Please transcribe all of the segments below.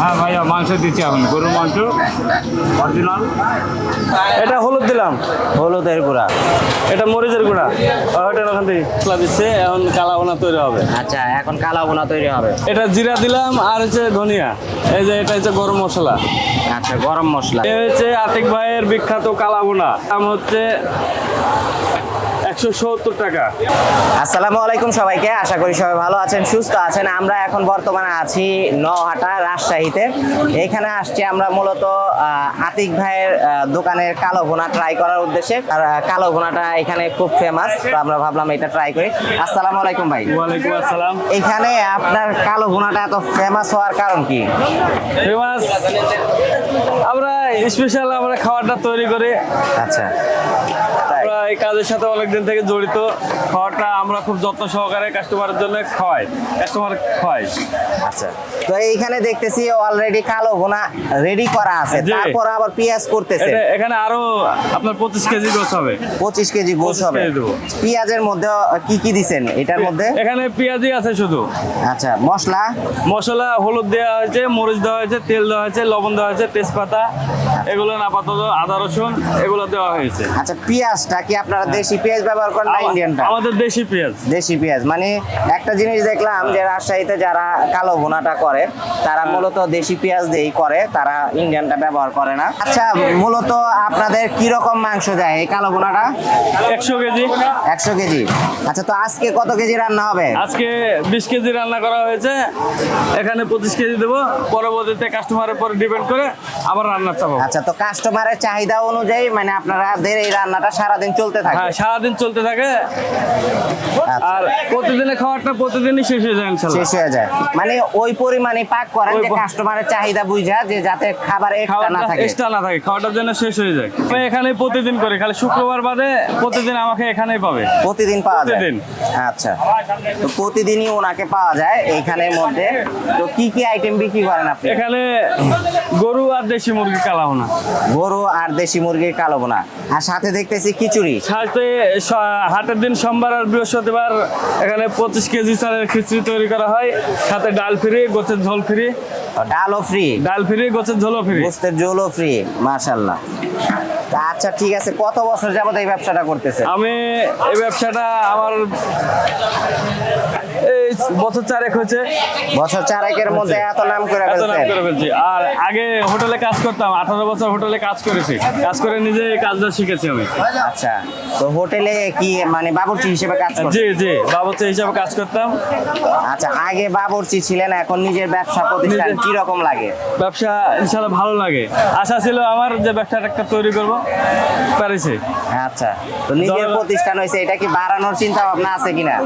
হ্যাঁ ভাইয়া মাংস দিচ্ছি এখন। গরুর মাংস অরিজিনাল এটা হলুদ দিলাম। হলুদের গুঁড়া। এটা মরিচের গুঁড়া। ওটা ওখান থেকে মশলা দিচ্ছে এখন কালাবোনা তৈরি হবে। আচ্ছা এখন কালা বোনা তৈরি হবে। এটা জিরা দিলাম আর হচ্ছে ধনিয়া। এই যে এটা হচ্ছে গরম মশলা। আচ্ছা গরম মশলা। এ হচ্ছে আতিক ভাইয়ের বিখ্যাত কালাবোনা দাম হচ্ছে একশো সত্তর টাকা। আসসালামু আলাইকুম সবাইকে আশা করি সবাই ভালো আছেন সুস্থ আছেন। আমরা এখন বর্তমানে আছি নহাটা রাজশাহীতে। এখানে আসছি আমরা মূলত আতিক ভাইয়ের দোকানের কালো ভুনা ট্রাই করার উদ্দেশ্যে। আর কালো ভুনাটা এখানে খুব ফেমাস তো আমরা ভাবলাম এটা ট্রাই করি। আসসালামু আলাইকুম ভাই। ওয়ালাইকুম আসসালাম। এখানে আপনার কালো ভুনাটা এত ফেমাস হওয়ার কারণ কি? ফেমাস আমরা স্পেশাল আমরা খাবারটা তৈরি করি। আচ্ছা। এই কাজের সাথে অনেকদিন থেকে জড়িত। খাওয়াটা আমরা খুব যত্ন সহকারে কাস্টমারের জন্য খাওয়াই। কাস্টমার খাওয়াই। আচ্ছা। তো এইখানে দেখতেছি অলরেডি কালো গোনা রেডি করা আছে। তারপর আবার পেঁয়াজ করতেছে। এখানে আরও আপনার পঁচিশ কেজি গোছ হবে। পঁচিশ কেজি গোস হবে। পেঁয়াজের মধ্যে কি কি দিছেন এটার মধ্যে? এখানে পেঁয়াজি আছে শুধু। আচ্ছা মশলা? মশলা হলুদ দেওয়া হয়েছে মরিচ দেওয়া হয়েছে তেল দেওয়া হয়েছে লবণ দেওয়া হয়েছে তেজপাতা এগুলো আপাতত আদা রসুন এগুলো দেওয়া হয়েছে। আচ্ছা পেঁয়াজটা কি আপনারা দেশি পেঁয়াজ ব্যবহার করেন না ইন্ডিয়ানটা আমাদের দেশি পেঁয়াজ। দেশি পেঁয়াজ। মানে একটা জিনিস দেখলাম যে রাজশাহীতে যারা কালো ভুনাটা করে তারা মূলত দেশি পেঁয়াজ দিয়েই করে তারা ইন্ডিয়ানটা ব্যবহার করে না। আচ্ছা মূলত আপনাদের কি রকম মাংস যায় এই কালো ভুনাটা? একশো কেজি। একশো কেজি। আচ্ছা তো আজকে কত কেজি রান্না হবে? আজকে বিশ কেজি রান্না করা হয়েছে। এখানে পঁচিশ কেজি দেবো। পরবর্তীতে কাস্টমারের উপর ডিপেন্ড করে আবার রান্না চাপাবো। আচ্ছা তো কাস্টমারের চাহিদা অনুযায়ী মানে আপনাদের এই রান্নাটা সারাদিন চলতে থাকে। হ্যাঁ সারাদিন চলতে থাকে। আচ্ছা। আর প্রতিদিনের খাবারটা প্রতিদিনই শেষ হয়ে যায় ইনশাল্লাহ। শেষ হয়ে যায়। মানে ওই পরিমাণে পাক করেন যে কাস্টমারের চাহিদা বুঝা যে যাতে খাবার এক্সট্রা না থাকে। এক্সট্রা না থাকে খাওয়াটার জন্য শেষ হয়ে যায়। আমি এখানে প্রতিদিন করি খালি শুক্রবার বাদে প্রতিদিন আমাকে এখানেই পাবে। প্রতিদিন পাওয়া যায়? প্রতিদিন। আচ্ছা। তো প্রতিদিনই ওনাকে পাওয়া যায় এইখানের মধ্যে। তো কি কি আইটেম বিক্রি করেন আপনি? এখানে গরু আর দেশি মুরগি কালাও না গরু আর দেশি মুরগির কালো বোনা আর সাথে দেখতেছি খিচুড়ি। সাথে হাটের দিন সোমবার আর বৃহস্পতিবার এখানে পঁচিশ কেজি চালের খিচুড়ি তৈরি করা হয়। সাথে ডাল ফ্রি গোছের ঝোল ফ্রি। ডালও ফ্রি। ডাল ফ্রি গোছের ঝোলও ফ্রি। গোছের ঝোলও ফ্রি মাশাল্লাহ আচ্ছা ঠিক আছে কত বছর যাবত এই ব্যবসাটা করতেছে আমি এই ব্যবসাটা আমার বছর চারেক হয়েছে। বছর চারেকের মধ্যে এত নাম করে এত নাম করে ফেলছি। আর আগে হোটেলে কাজ করতাম আঠারো বছর হোটেলে কাজ করেছি। কাজ করে নিজে কাজটা শিখেছি আমি। আচ্ছা তো হোটেলে কি মানে বাবুর্চি হিসেবে কাজ জি জি বাবুচি হিসাবে কাজ করতাম। আচ্ছা আগে বাবুর্চি ছিলেন এখন নিজের ব্যবসা প্রতিষ্ঠান কি রকম লাগে? ব্যবসা ইনশাল্লাহ ভালো লাগে। আশা ছিল আমার যে ব্যবসাটা একটা তৈরি করব পেরেছি। আচ্ছা তো নিজের প্রতিষ্ঠান হয়েছে এটা কি বাড়ানোর চিন্তা ভাবনা আছে কিনা?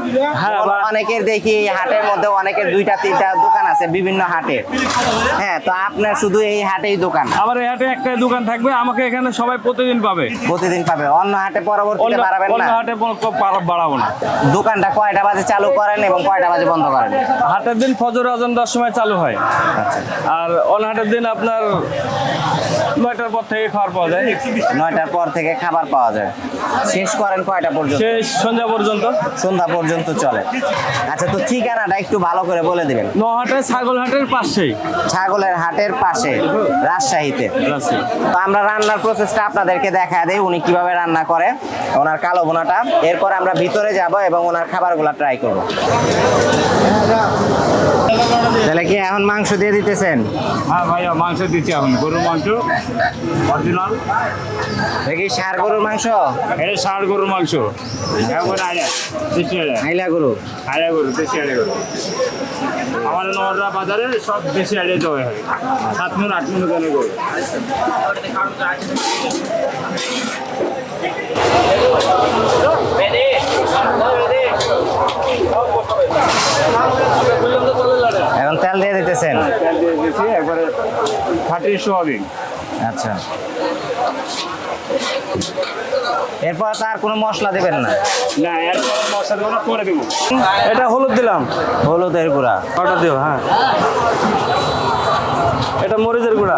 হ্যাঁ, অনেকের দেখি হাটের মধ্যে অনেকের দুইটা তিনটা দোকান আছে বিভিন্ন হাটে। হ্যাঁ তো আপনার শুধু এই হাটেই দোকান? আমার এই হাটে একটা দোকান থাকবে আমাকে এখানে সবাই প্রতিদিন পাবে। প্রতিদিন পাবে। অন্য হাটে পরবর্তীতে বাড়াবেন অন্য হাটে বাড়াবো না। দোকানটা কয়টা বাজে চালু করেন এবং কয়টা বাজে বন্ধ করেন? হাটের দিন ফজর আজান দশ সময় চালু হয়। আচ্ছা। আর অন্য হাটের দিন আপনার নয়টার পর থেকে খাবার পাওয়া যায়। নয়টার পর থেকে খাবার পাওয়া যায়। শেষ করেন কয়টা পর্যন্ত? শেষ সন্ধ্যা পর্যন্ত। সন্ধ্যা পর্যন্ত চলে। আচ্ছা তো ঠিকানাটা একটু ভালো করে বলে দিবেন। নহাটে ছাগল হাটের পাশেই। ছাগলের হাটের পাশে রাজশাহীতে। রাজশাহী। তো আমরা রান্নার প্রসেসটা আপনাদেরকে দেখা দেই উনি কীভাবে রান্না করে ওনার কালো বোনাটা এরপর আমরা ভিতরে যাব এবং ওনার খাবারগুলো ট্রাই করব। তাহলে কি এখন মাংস দিয়ে দিতেছেন? হ্যাঁ ভাইয়া মাংস দিচ্ছি এখন। গরুর মাংস অরিজিনাল দেখি সার গরুর মাংস? এটা ষাট গরুর মাংস। আয়া আইলা গরু? আয়া গরু দেশি আয়া গরু। আমাদের নগররা বাজারে সব দেশি আয়া দেওয়া হয়। সাত মিনিট আট মিনিট গেলে গরু। এখন তেল দিয়ে দিতেছেন। তেল দিয়ে দিয়েছি একবারে খাঁটি সোয়াবিন। আচ্ছা। এরপর তার কোনো মশলা দেবেন না? না এরপর মশলা দেবো না করে দেবো। এটা হলুদ দিলাম। হলুদের গুঁড়া। অর্ডার দিও হ্যাঁ। এটা মরিচের গুঁড়া।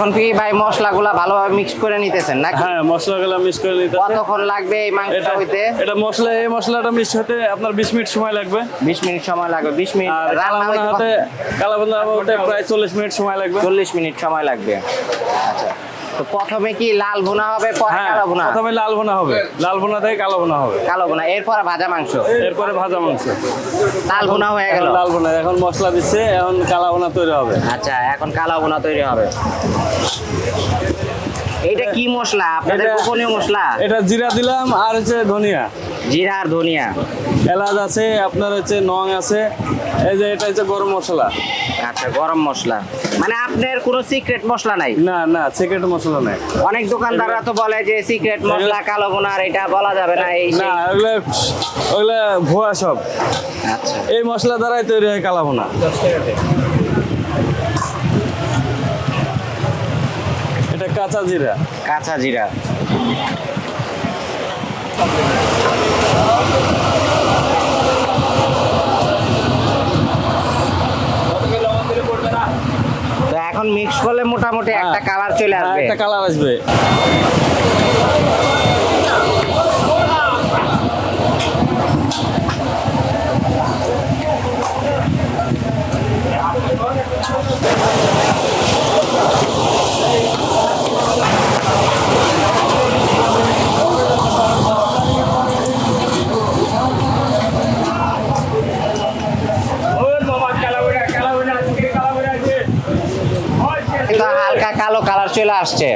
এখন কি ভাই মশলাগুলা ভালোভাবে মিক্স করে নিতেছেন নাকি? হ্যাঁ মশলাগুলো মিক্স করে নিতে। কতক্ষণ লাগবে এই মাংসটা হইতে? এটা মশলা এই মশলাটা মিক্স হতে আপনার বিশ মিনিট সময় লাগবে। বিশ মিনিট সময় লাগবে বিশ মিনিট আর রান্না হতে কালাবন্ধা হতে প্রায় চল্লিশ মিনিট সময় লাগবে। চল্লিশ মিনিট সময় লাগবে। আচ্ছা। তো প্রথমে কি লাল ভুনা হবে পরে হ্যাঁ কালো ভুনা? প্রথমে লাল ভুনা হবে। লাল ভুনা থেকে কালো ভুনা হবে। কালো ভুনা এরপরে ভাজা মাংস? এরপরে ভাজা মাংস। লাল ভুনা হয়ে গেল। এখন লাল ভুনা এখন মশলা দিচ্ছে এখন কালা ভুনা তৈরি হবে। আচ্ছা এখন কালো ভুনা তৈরি হবে। এইটা কি মশলা? আপনাদের এটা- গোপনীয় মশলা? এটা জিরা দিলাম আর হচ্ছে ধনিয়া। জিরা আর ধনিয়া। এলাচ আছে আপনার হচ্ছে নং আছে। এই যে এটা হচ্ছে গরম মশলা। আচ্ছা গরম মশলা। মানে আপনার কোনো সিক্রেট মশলা নাই? না না সিক্রেট মশলা নাই। অনেক দোকানদাররা তো বলে যে সিক্রেট মশলা কালো ভুনা আর এটা বলা যাবে না এই না। ওগুলো ওগুলো ভুয়া সব। আচ্ছা। এই মশলা দ্বারাই তৈরি হয় কালা ভুনা এটা কাঁচা জিরা। কাঁচা জিরা। এখন মিক্স করলে মোটামুটি একটা হ্যাঁ। কালার চলে হ্যাঁ, আসবে একটা কালার আসবে এটা হালকা কালো কালার চলে আসছে।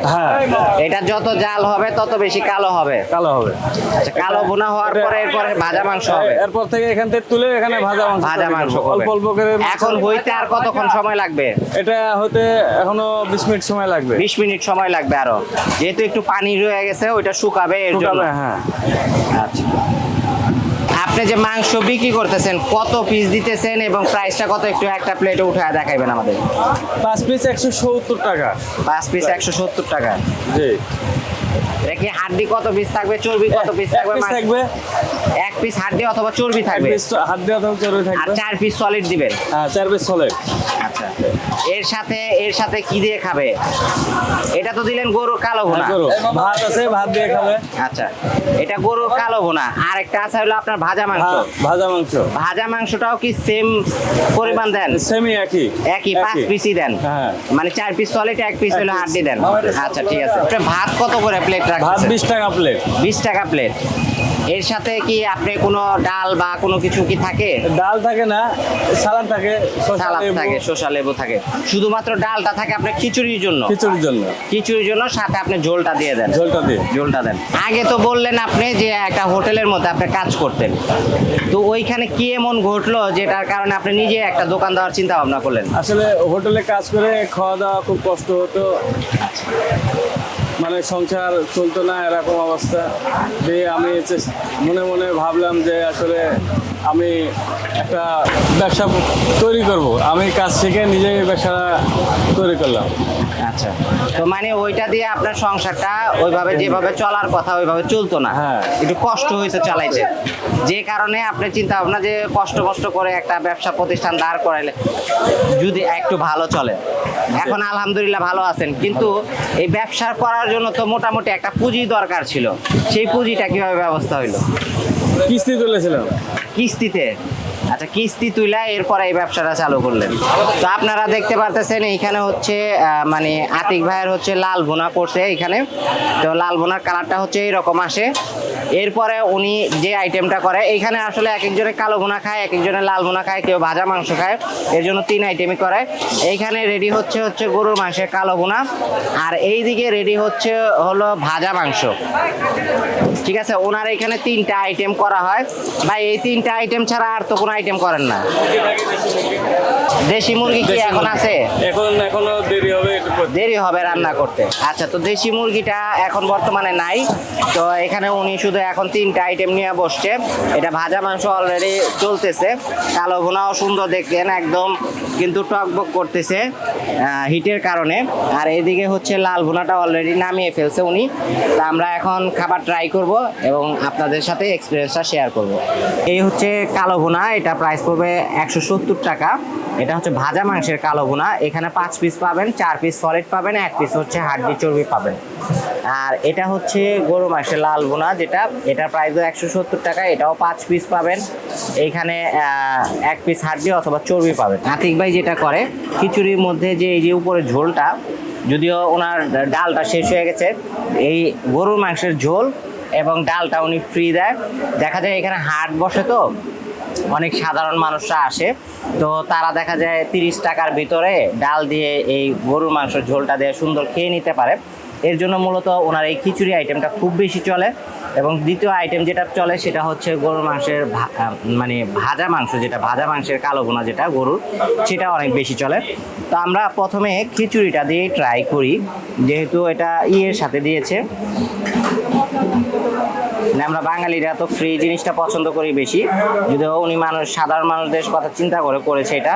এটা যত জাল হবে তত বেশি কালো হবে। কালো হবে। আচ্ছা, কালো ভুনা হওয়ার পরে এরপরে ভাজা মাংস হবে। এরপর থেকে এখান থেকে তুলে এখানে ভাজা মাংস ভাজা মাংস অল্প অল্প করে এখন হইতে আর কতক্ষণ সময় লাগবে? এটা হতে এখনও বিশ মিনিট সময় লাগবে। বিশ মিনিট সময় লাগবে আরও। যেহেতু একটু পানি রয়ে গেছে ওইটা শুকাবে এর জন্য। হ্যাঁ। আচ্ছা। আপনি যে মাংস বিক্রি করতেছেন কত পিস দিতেছেন এবং প্রাইসটা কত একটু একটা প্লেটে উঠে দেখাইবেন আমাদের। পাঁচ পিস একশো সত্তর টাকা। পাঁচ পিস একশো সত্তর টাকা। জি। এটা কি হাড্ডি কত পিস থাকবে চর্বি কত পিস থাকবে থাকবে। এক পিস হাড্ডি অথবা চর্বি থাকবে। হাড্ডি থাকবে চর্বি আর থাকবে চার পিস সলিড দিবেন। হ্যাঁ চার পিস চলে আচ্ছা এর সাথে এর সাথে কি দিয়ে খাবে? এটা তো দিলেন গরুর কালো ভুনা। করো ভাত আছে ভাত দিয়ে খাবে। আচ্ছা এটা গরুর কালো ভুনা। আর একটা আছে হলো আপনার ভাজা মাংস। হ্যাঁ, ভাজা মাংস। ভাজা মাংসটাও কি সেম পরিমাণ দেন? সেমি একই। একই পাঁচ পিসই দেন? হ্যাঁ। মানে চার পিস সলিড এক পিস হলো। হাড্ডি দেন। আচ্ছা ঠিক আছে। আপনি ভাত কত করে প্লেট ভাত রাখছেন বিশ টাকা প্লেট বিশ টাকা প্লেট এর সাথে কি আপনি কোনো ডাল বা কোনো কিছু কি থাকে? ডাল থাকে না সালাদ থাকে সালাদ থাকে শসা লেবু থাকে। শুধুমাত্র ডালটা থাকে আপনার খিচুড়ির জন্য? খিচুড়ির জন্য। খিচুড়ির জন্য সাথে আপনি ঝোলটা দিয়ে দেন। ঝোলটা দিয়ে। ঝোলটা দেন। আগে তো বললেন আপনি যে একটা হোটেলের মধ্যে আপনি কাজ করতেন। তো ওইখানে কি এমন ঘটলো যেটার কারণে আপনি নিজে একটা দোকান দেওয়ার চিন্তা ভাবনা করলেন? আসলে হোটেলে কাজ করে খাওয়া দাওয়া খুব কষ্ট হতো। মানে সংসার চলতো না, এরকম অবস্থা। দিয়ে আমি মনে মনে ভাবলাম যে আসলে আমি একটা ব্যবসা তৈরি করব। আমি কাজ শিখে নিজেই ব্যবসা তৈরি করলাম। আচ্ছা। তো মানে ওইটা দিয়ে আপনার সংসারটা ওইভাবে যেভাবে চলার কথা ওইভাবে চলতো না। হ্যাঁ। একটু কষ্ট হয়েছে চালাইতে। যে কারণে আপনি চিন্তা ভাবনা যে কষ্ট কষ্ট করে একটা ব্যবসা প্রতিষ্ঠান দাঁড় করাইলে যদি একটু ভালো চলে। এখন আলহামদুলিল্লাহ ভালো আছেন। কিন্তু এই ব্যবসা করার জন্য তো মোটামুটি একটা পুঁজি দরকার ছিল। সেই পুঁজিটা কীভাবে ব্যবস্থা হইল? কিস্তি তুলেছিলাম। কিস্তিতে? আচ্ছা কিস্তি তুইলা এরপরে এই ব্যবসাটা চালু করলেন। তো আপনারা দেখতে পারতেছেন এইখানে হচ্ছে মানে আতিক ভাইয়ের হচ্ছে লাল ভুনা করছে এখানে তো লাল ভুনার কালারটা হচ্ছে এইরকম আসে। এরপরে উনি যে আইটেমটা করে, এইখানে আসলে এক একজনে কালো ভুনা খায় এক একজনে লাল ভুনা খায়, কেউ ভাজা মাংস খায়, এর জন্য তিন আইটেমই করে। এইখানে রেডি হচ্ছে হচ্ছে গরুর মাংসের কালো ভুনা, আর এইদিকে রেডি হচ্ছে হলো ভাজা মাংস। ঠিক আছে? ওনার এখানে তিনটা আইটেম করা হয়। ভাই, এই তিনটা আইটেম ছাড়া আর তো কোনো আইটেম করেন না। দেশি মুরগি কি এখন আছে? এখন এখনও দেরি হবে দেরি হবে রান্না করতে। আচ্ছা তো দেশি মুরগিটা এখন বর্তমানে নাই। তো এখানে উনি শুধু এখন তিনটা আইটেম নিয়ে বসছে। এটা ভাজা মাংস অলরেডি চলতেছে। কালো ভুনাও সুন্দর দেখতেন একদম কিন্তু টকবক করতেছে হিটের কারণে। আর এদিকে হচ্ছে লাল ভুনাটা অলরেডি নামিয়ে ফেলছে উনি। তা আমরা এখন খাবার ট্রাই করব এবং আপনাদের সাথে এক্সপিরিয়েন্সটা শেয়ার করব। এই হচ্ছে কালো ভুনা এটা প্রাইস পড়বে একশো সত্তর টাকা। এটা হচ্ছে ভাজা মাংসের কালো ভুনা। এখানে পাঁচ পিস পাবেন, চার পিস সলিড পাবেন, এক পিস হচ্ছে হাড্ডি চর্বি পাবেন। আর এটা হচ্ছে গরু মাংসের লাল ভুনা, যেটা এটার প্রাইসও একশো সত্তর টাকা, এটাও পাঁচ পিস পাবেন। এইখানে এক পিস হাড্ডি অথবা চর্বি পাবেন। আতিক ভাই যেটা করে, খিচুড়ির মধ্যে যে এই যে উপরে ঝোলটা, যদিও ওনার ডালটা শেষ হয়ে গেছে, এই গরুর মাংসের ঝোল এবং ডালটা উনি ফ্রি দেয়। দেখা যায় এখানে হাট বসে তো অনেক সাধারণ মানুষরা আসে। তো তারা দেখা যায় তিরিশ টাকার ভিতরে ডাল দিয়ে এই গরুর মাংসের ঝোলটা দিয়ে সুন্দর খেয়ে নিতে পারে। এর জন্য মূলত ওনার এই খিচুড়ি আইটেমটা খুব বেশি চলে এবং দ্বিতীয় আইটেম যেটা চলে সেটা হচ্ছে গরুর মাংসের মানে ভাজা মাংস যেটা, ভাজা মাংসের কালো ভুনা যেটা গরুর, সেটা অনেক বেশি চলে। তো আমরা প্রথমে খিচুড়িটা দিয়ে ট্রাই করি। যেহেতু এটা ইয়ের সাথে দিয়েছে। আমরা বাঙালিরা তো ফ্রি জিনিসটা পছন্দ করি বেশি। যদিও উনি মানুষ, সাধারণ মানুষদের কথা চিন্তা করে করেছে এটা।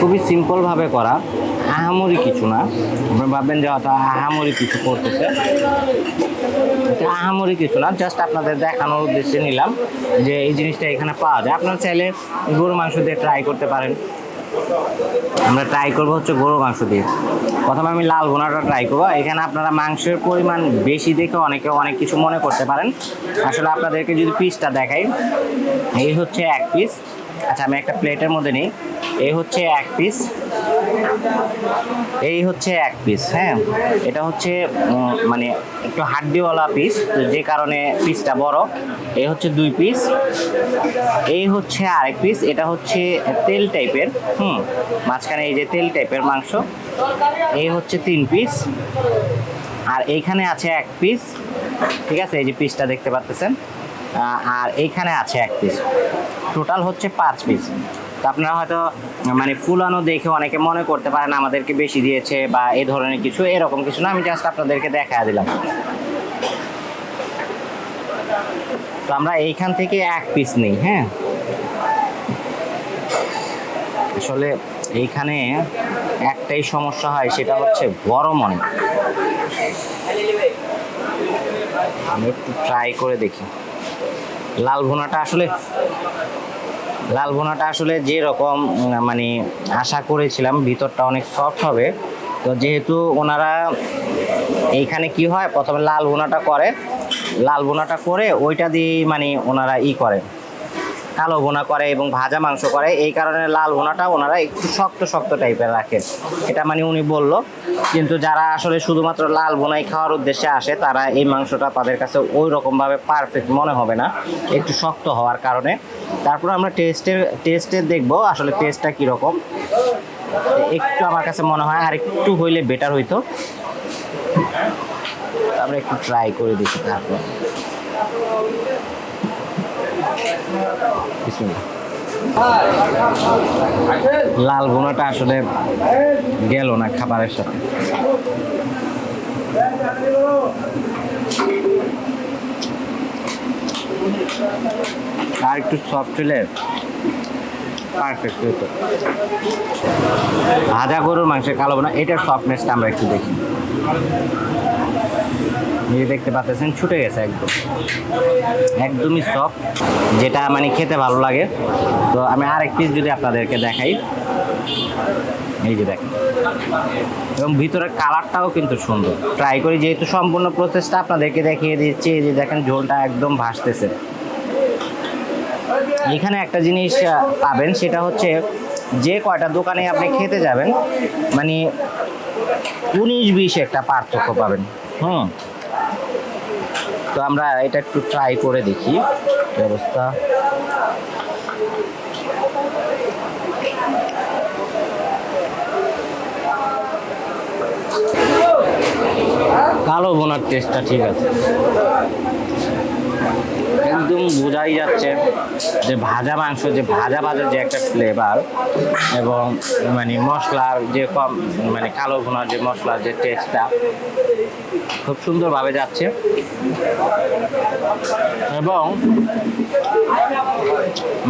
খুবই সিম্পল ভাবে করা। আহামরি কিছু না। আপনারা ভাববেন যে হয়তো আহামরি কিছু করতেছে? আহামরি কিছু না। জাস্ট আপনাদের দেখানোর উদ্দেশ্যে নিলাম যে, এই জিনিসটা এখানে পাওয়া যায়। আপনারা চাইলে গরু মাংস দিয়ে ট্রাই করতে পারেন। আমরা ট্রাই করব হচ্ছে গরু মাংস দিয়ে। প্রথমে আমি লাল ভুনাটা ট্রাই করব। এখানে আপনারা মাংসের পরিমাণ বেশি দেখে অনেকে অনেক কিছু মনে করতে পারেন। আসলে আপনাদেরকে যদি পিসটা দেখাই, এই হচ্ছে এক পিস আচ্ছা আমি একটা প্লেটের মধ্যে নিই। এই হচ্ছে এক পিস এই হচ্ছে এক পিস হ্যাঁ? এটা হচ্ছে মানে একটু হাড্ডিওয়ালা পিস তো যে কারণে পিসটা বড়। এই হচ্ছে দুই পিস এই হচ্ছে আরেক পিস এটা হচ্ছে তেল টাইপের হুম? মাঝখানে এই যে তেল টাইপের মাংস। এই হচ্ছে তিন পিস আর এইখানে আছে এক পিস ঠিক আছে? এই যে পিসটা দেখতে পাচ্ছেন। আর এইখানে আছে এক পিস টোটাল হচ্ছে পাঁচ পিস আপনারা হয়তো মানে ফুলানো দেখে অনেকে মনে করতে পারেন আমাদেরকে বেশি দিয়েছে বা এই ধরনের কিছু, এরকম কিছু না, আমি জাস্ট আপনাদেরকে দেখা দিলাম। তো আমরা এইখান থেকে এক পিস নেই হ্যাঁ? আসলে এইখানে একটাই সমস্যা হয়, সেটা হচ্ছে গরম অনেক আমি একটু ট্রাই করে দেখি। লাল ভুনাটা আসলে লাল ভুনাটা আসলে যে রকম মানে আশা করেছিলাম ভিতরটা অনেক সফট হবে। তো যেহেতু ওনারা এইখানে কি হয়, প্রথমে লাল ভুনাটা করে, লাল ভুনাটা করে ওইটা দিয়েই মানে ওনারা ই করে। কালো ভুনা করে এবং ভাজা মাংস করে, এই কারণে লাল ভুনাটা ওনারা একটু শক্ত শক্ত টাইপের রাখে এটা মানে উনি বলল, কিন্তু যারা আসলে শুধুমাত্র লাল ভুনাই খাওয়ার উদ্দেশ্যে আসে, তারা এই মাংসটা তাদের কাছে ওই রকমভাবে পারফেক্ট মনে হবে না, একটু শক্ত হওয়ার কারণে। তারপর আমরা টেস্টের টেস্টে দেখব আসলে টেস্টটা কীরকম। একটু আমার কাছে মনে হয় আর একটু হইলে বেটার হইতো। আমরা একটু ট্রাই করে দেখি তারপর। লাল ভুনাটা আসলে গেল না খাবারের সাথে। আর একটু সফট হলে পারফেক্ট ভাজা গরুর মাংসের কালো না এটার সফটনেসটা আমরা একটু দেখি। এই দেখতে পাচ্ছেন, ছুটে গেছে একদম। একদমই সফট যেটা মানে খেতে ভালো লাগে। তো আমি আরেক পিস যদি আপনাদেরকে দেখাই। এই যে দেখেন। এবং ভিতরের কালারটাও কিন্তু সুন্দর। ট্রাই করি, যেহেতু সম্পূর্ণ প্রসেসটা আপনাদেরকে দেখিয়ে দিচ্ছি, এই যে দেখেন, ঝোলটা একদম ভাসতেছে। এখানে একটা জিনিস পাবেন, সেটা হচ্ছে যে কয়টা দোকানে আপনি খেতে যাবেন মানে উনিশ বিশ একটা পার্থক্য পাবেন। হুম। তো আমরা এটা একটু ট্রাই করে দেখি। ব্যবস্থা অবস্থা? কালো বোনার টেস্টটা ঠিক আছে। একদম বোঝাই যাচ্ছে যে ভাজা মাংস, যে ভাজা ভাজা যে একটা ফ্লেভার এবং মানে মশলার যে কম মানে কালো ভুনার যে মশলার যে টেস্টটা খুব সুন্দরভাবে যাচ্ছে। এবং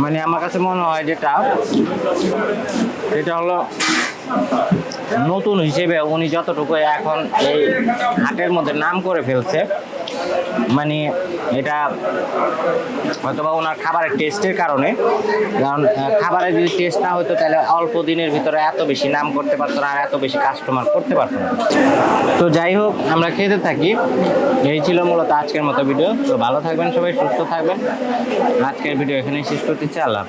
মানে আমার কাছে মনে হয় যেটা এটা হলো নতুন হিসেবে উনি যতটুকু এখন এই হাটের মধ্যে নাম করে ফেলছে মানে এটা হয়তোবা ওনার খাবারের টেস্টের কারণে, কারণ খাবারের যদি টেস্ট না হতো তাহলে অল্প দিনের ভিতরে এত বেশি নাম করতে পারতো না আর এত বেশি কাস্টমার করতে পারতো না। তো যাই হোক, আমরা খেতে থাকি। এই ছিল মূলত আজকের মতো ভিডিও তো ভালো থাকবেন সবাই, সুস্থ থাকবেন। আজকের ভিডিও এখানেই শেষ করতে চাই আল্লাহ।